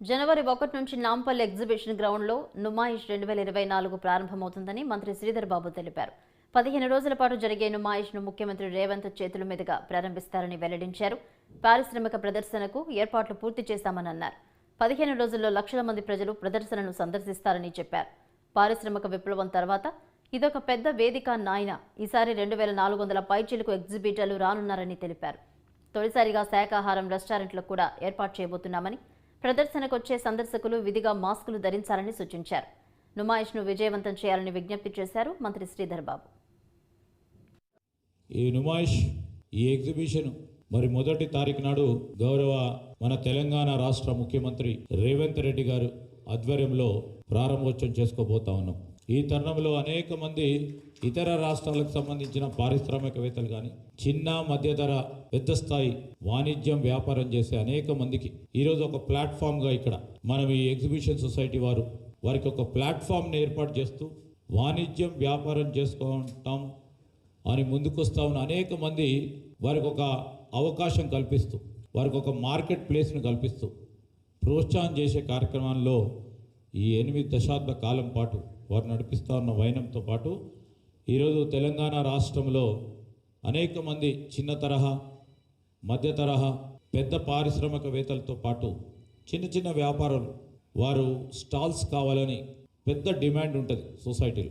జనవరి ఒకటి నుంచి నాంపల్లి ఎగ్జిబిషన్ గ్రౌండ్లో నుమాయిష్ రెండు వేల ఇరవై నాలుగు ప్రారంభమవుతుందని మంత్రి శ్రీధర్ బాబు తెలిపారు. పదిహేను రోజుల పాటు జరిగే నుమాయిష్ను ముఖ్యమంత్రి రేవంత్ చేతుల మీదుగా ప్రారంభిస్తారని వెల్లడించారు. పారిశ్రామిక ప్రదర్శనకు ఏర్పాట్లు పూర్తి చేశామని అన్నారు. పదిహేను రోజుల్లో లక్షల మంది ప్రజలు ప్రదర్శనను సందర్శిస్తారని చెప్పారు. పారిశ్రామిక విప్లవం తర్వాత ఇదొక పెద్ద వేదిక నాయన. ఈసారి రెండు వేల నాలుగు వందల పైచీలకు ఎగ్జిబిటర్లు రానున్నారని తెలిపారు. తొలిసారిగా శాకాహారం రెస్టారెంట్లకు కూడా ఏర్పాటు చేయబోతున్నామని ప్రదర్శనకు వచ్చే సందర్శకులు విధిగా మాస్కులు ధరించాలని సూచించారు. నుమాయిష్ను విజయవంతం చేయాలని విజ్ఞప్తి చేశారు మంత్రి శ్రీధర్ బాబు. ఈ నుమాయిష్ ఈ ఎగ్జిబిషన్ మరి మొదటి తారీఖు నాడు గౌరవ మన తెలంగాణ రాష్ట్ర ముఖ్యమంత్రి రేవంత్ రెడ్డి గారు ఆధ్వర్యంలో ప్రారంభోత్సవం చేసుకోబోతా ఉన్నాం. ఈ తరుణంలో అనేక మంది ఇతర రాష్ట్రాలకు సంబంధించిన పారిశ్రామికవేత్తలు కానీ చిన్న మధ్యధర పెద్ద స్థాయి వాణిజ్యం వ్యాపారం చేసే అనేక మందికి ఈరోజు ఒక ప్లాట్ఫామ్గా ఇక్కడ మనం ఈ ఎగ్జిబిషన్ సొసైటీ వారు వారికి ఒక ప్లాట్ఫామ్ని ఏర్పాటు చేస్తూ వాణిజ్యం వ్యాపారం చేసుకుంటాం అని ముందుకొస్తా ఉన్న అనేక మంది వారికి ఒక అవకాశం కల్పిస్తూ వారికి ఒక మార్కెట్ ప్లేస్ను కల్పిస్తూ ప్రోత్సాహం చేసే కార్యక్రమాల్లో ఈ ఎనిమిది దశాబ్ద కాలం పాటు వారు నడిపిస్తూ ఉన్న వైనంతో పాటు ఈరోజు తెలంగాణ రాష్ట్రంలో అనేక మంది చిన్న తరహా మధ్య తరహా పెద్ద పారిశ్రామికవేత్తలతో పాటు చిన్న చిన్న వ్యాపారులు వారు స్టాల్స్ కావాలని పెద్ద డిమాండ్ ఉంటుంది సొసైటీలో.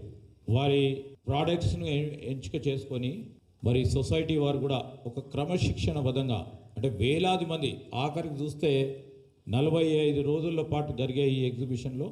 వారి ప్రోడక్ట్స్ను ఎ- ఎంపిక చేసుకొని మరి సొసైటీ వారు కూడా ఒక క్రమశిక్షణబద్ధంగా అంటే వేలాది మంది ఆఖరికి చూస్తే నలభై ఐదు రోజుల పాటు జరిగే ఈ ఎగ్జిబిషన్లో